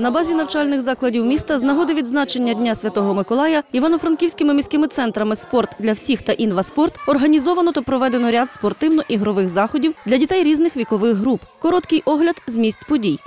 На базі навчальних закладів міста з нагоди відзначення Дня Святого Миколая івано-франківськими міськими центрами спорт для всіх та інваспорт організовано та проведено ряд спортивно-ігрових заходів для дітей різних вікових груп. Короткий огляд з місць подій.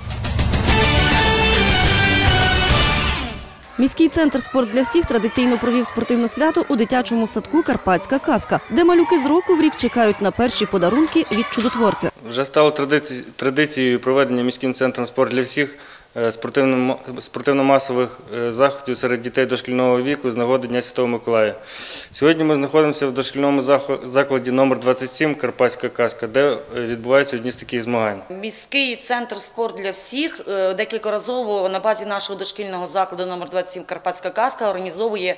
Міський центр спорт для всіх традиційно провів спортивне свято у дитячому садку Карпатська казка, де малюки з року в рік чекають на перші подарунки від чудотворця. Вже стало традиці- традицією проведення міським центром спорт для всіх спортивно-масових е, заходів серед дітей дошкільного віку з нагоди Дня Святого Миколая. Сьогодні ми знаходимося в дошкільному закладі номер 27 Карпатська казка, де е, відбуваються одні з таких змагань. Міський центр спорт для всіх е, декількоразово на базі нашого дошкільного закладу номер 27 Карпатська казка організовує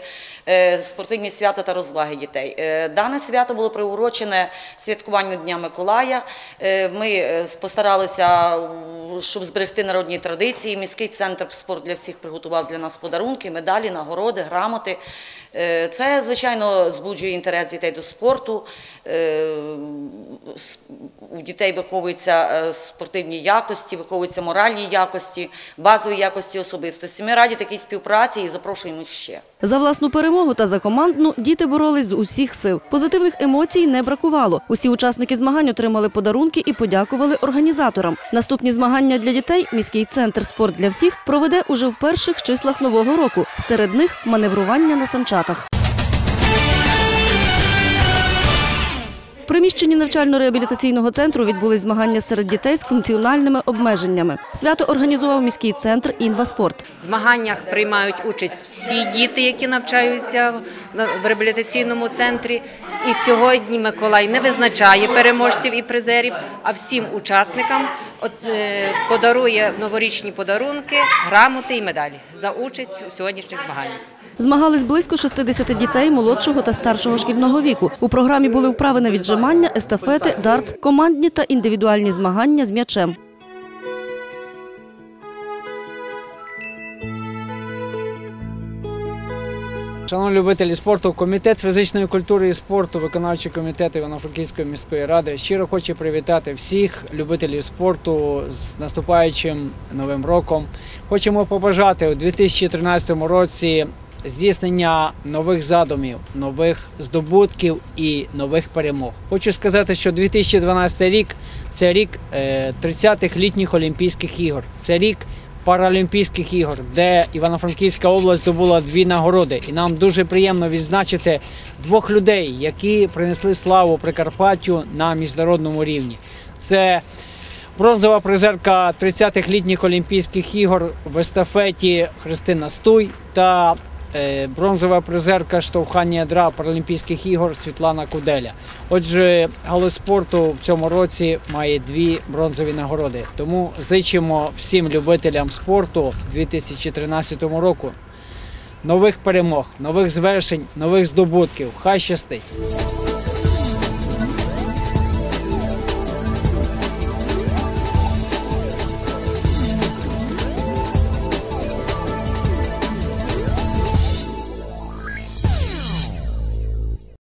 е, спортивні свята та розваги дітей. Е, Дане свято було приурочене святкуванню Дня Миколая. Е, Ми е, постаралися, щоб зберегти народні традиції. Міський центр спорт для всіх приготував для нас подарунки, медалі, нагороди, грамоти. Е, Це, звичайно, збуджує інтерес дітей до спорту. Е, У дітей виховуються е, спортивні якості, виховуються моральні якості, базові якості особистості. Ми раді такій співпраці і запрошуємо ще. За власну перемогу та за командну діти боролись з усіх сил. Позитивних емоцій не бракувало. Усі учасники змагань отримали подарунки і подякували організаторам. Наступні змагання для дітей міський центр спорт для всіх проведе уже в перших числах нового року. Серед них маневрування на санчатах. В приміщенні навчально-реабілітаційного центру відбулись змагання серед дітей з функціональними обмеженнями. Свято організував міський центр «Інваспорт». В змаганнях приймають участь всі діти, які навчаються в- реабілітаційному центрі. І сьогодні Миколай не визначає переможців і призерів, а всім учасникам е, подарує новорічні подарунки, грамоти і медалі за участь у сьогоднішніх змаганнях. Змагались близько 60 дітей молодшого та старшого шкільного віку. У програмі були вправи на віджимання, естафети, дартс, командні та індивідуальні змагання з м'ячем. Шановні любителі спорту, комітет фізичної культури і спорту, виконавчий комітет Івано-Франківської міської ради щиро хоче привітати всіх любителів спорту з наступаючим новим роком. Хочемо побажати у 2013 році здійснення нових задумів, нових здобутків і нових перемог. Хочу сказати, що 2012 рік це рік е, 30-х літніх Олімпійських ігор. Це рік Паралімпійських ігор, де Івано-Франківська область здобула дві нагороди. І нам дуже приємно відзначити двох людей, які принесли славу Прикарпаттю на міжнародному рівні. Це бронзова призерка 30-х літніх Олімпійських ігор в естафеті Христина Стуй та е, бронзова призерка штовхання ядра Паралімпійських ігор Світлана Куделя. Отже, галузь спорту в цьому році має дві бронзові нагороди. Тому зичимо всім любителям спорту 2013 року нових перемог, нових звершень, нових здобутків. Хай щастить!